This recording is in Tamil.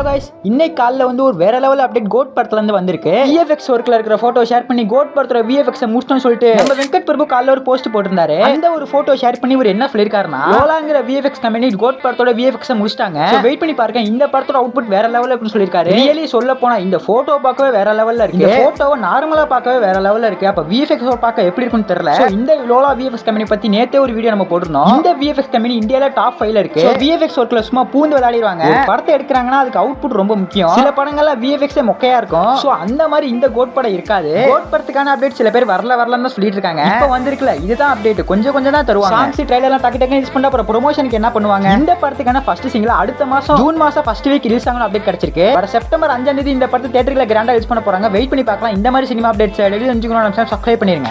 guys. இன்னைக்கு காலைல வந்து ஒரு வேற லெவல் அப்டேட் கோட் படத்துல இருந்து வந்திருக்கு. விஎஃப்எக்ஸ் ஒர்க்ல இருக்கிற போட்டோ ஷேர் பண்ணி கோட் படத்தோட விஎஃப்எக்ஸ் முடிச்சிட்டோம்னு சொல்லிட்டு நம்ம வெங்கட் பிரபு காலைல ஒரு போஸ்ட் போட்டிருந்தாரு. அந்த ஒரு போட்டோ ஷேர் பண்ணி இவர் என்ன சொல்லிருக்காருன்னா லோலாங்கிற விஎஃப்எக்ஸ் கம்பெனி கோட் படத்தோட விஎஃப்எக்ஸ் முடிச்சிட்டாங்க. வெயிட் பண்ணி பாருங்க. இந்த படத்தோட அவுட்புட் வேற லெவல்ல இருக்குன்னு சொல்லிருக்காரு ரியலி சொல்ல போனா இந்த போட்டோ பார்க்கவே வேற லெவல்ல இருக்கு. இந்த போட்டோவை நார்மலா பார்க்கவே வேற லெவல்ல இருக்கு. அப்ப விஎஃப்எக்ஸ் பார்க்க எப்படி இருக்குன்னு தெரியல. இந்த லோலா விஎஃப்எக்ஸ் கம்பெனி பத்தி நேத்தே ஒரு வீடியோ நம்ம போட்டிருந்தோம். இந்த விஎஃப்எக்ஸ் கம்பெனி இந்தியால டாப் ஃபைவ்ல இருக்கு. விஎஃப்எக்ஸ் ஒர்க்ல சும்மா பூந்து விளையாடிடுவாங்க ஒரு படத்தை எடுக்கிறாங்கன்னா அதுக்கு அவுட்புட் ரொம்ப முக்கியம். சில படங்கள்ல விஎஃப்எக்ஸ் மொக்கையா இருக்கும். சோ அந்த மாதிரி இந்த கோட் படம் இருக்காது. கோட் படத்துக்கான அப்டேட் சில பேர் வரல வரலன்னு தான் சொல்லிட்டு இருக்காங்க. இப்போ வந்திருக்குல இதுதான் அப்டேட் கொஞ்சம் கொஞ்சம் தான் தருவாங்க. சாங்ஸ் ட்ரைலர்லாம் டக்கு டக்கு யூஸ் பண்ணா அப்புறம் ப்ரொமோஷனுக்கு என்ன பண்ணுவாங்க? இந்த படத்துக்கான ஃபர்ஸ்ட் சிங்கிள் அடுத்த மாசம் ஜூன் மாசம் ஃபர்ஸ்ட் வீக் ரிலீஸ் ஆகணும் அப்டேட் கிடைச்சிருக்கு. வர செப்டம்பர் அஞ்சாம் தேதி இந்த படத்தை தேட்டரில் கிராண்டா யூஸ் பண்ண போறாங்க. வெயிட் பண்ணி பார்க்கலாம். இந்த மாதிரி சினிமா அப்டேட்ஸ் டெய்லி தெரிஞ்சுக்கணும் சப்ஸ்கிரைப் பண்ணிருங்க.